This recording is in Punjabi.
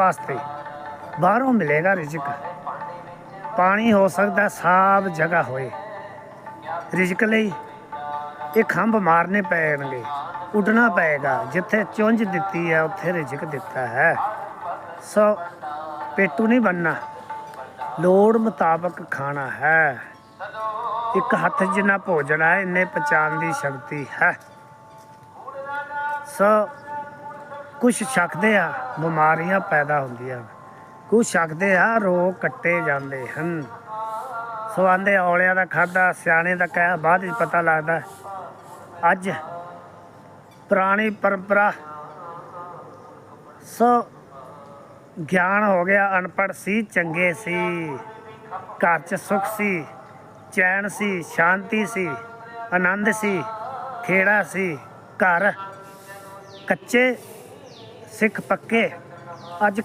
ਵਾਸਤੇ ਬਾਹਰੋਂ ਮਿਲੇਗਾ ਰਿਜ਼ਕ। ਪਾਣੀ ਹੋ ਸਕਦਾ ਸਾਫ਼ ਜਗ੍ਹਾ ਹੋਏ। ਰਿਜ਼ਕ ਲਈ ਇਹ ਖੰਭ ਮਾਰਨੇ ਪੈਣਗੇ। ਉੱਡਣਾ ਪਏਗਾ। ਜਿੱਥੇ ਚੁੰਝ ਦਿੱਤੀ ਹੈ, ਉੱਥੇ ਰਿਜ਼ਕ ਦਿੱਤਾ ਹੈ। ਸੋ ਪੇਟੂ ਨਹੀਂ ਬੰਨਣਾ ਲੋੜ ਮੁਤਾਬਕ ਖਾਣਾ ਹੈ। ਇੱਕ ਹੱਥ ਜਿੰਨਾ ਭੋਜਨ ਹੈ, ਇੰਨੇ ਪਛਾਣ ਦੀ ਸ਼ਕਤੀ ਹੈ। ਸੋ ਕੁਝ ਛਕਦੇ ਆ, ਬਿਮਾਰੀਆਂ ਪੈਦਾ ਹੁੰਦੀਆਂ। ਕੁਝ ਛਕਦੇ ਆ, ਰੋਗ ਕੱਟੇ ਜਾਂਦੇ ਹਨ। ਸੋ ਆਂਦੇ ਔਲਿਆਂ ਦਾ ਖਾਦਾ ਸਿਆਣੇ ਦਾ ਕਹਿ, ਬਾਅਦ ਵਿੱਚ ਪਤਾ ਲੱਗਦਾ, ਅੱਜ ਪੁਰਾਣੀ ਪਰੰਪਰਾ ਸੋ ਗਿਆਨ ਹੋ ਗਿਆ, ਅਨਪੜ੍ਹ ਸੀ, ਚੰਗੇ ਸੀ, ਘਰ 'ਚ ਸੁੱਖ ਸੀ, ਚੈਨ ਸੀ, ਸ਼ਾਂਤੀ ਸੀ, ਆਨੰਦ ਸੀ, ਖੇੜਾ ਸੀ, ਘਰ ਕੱਚੇ ਸਿੱਖ ਪੱਕੇ। ਅੱਜ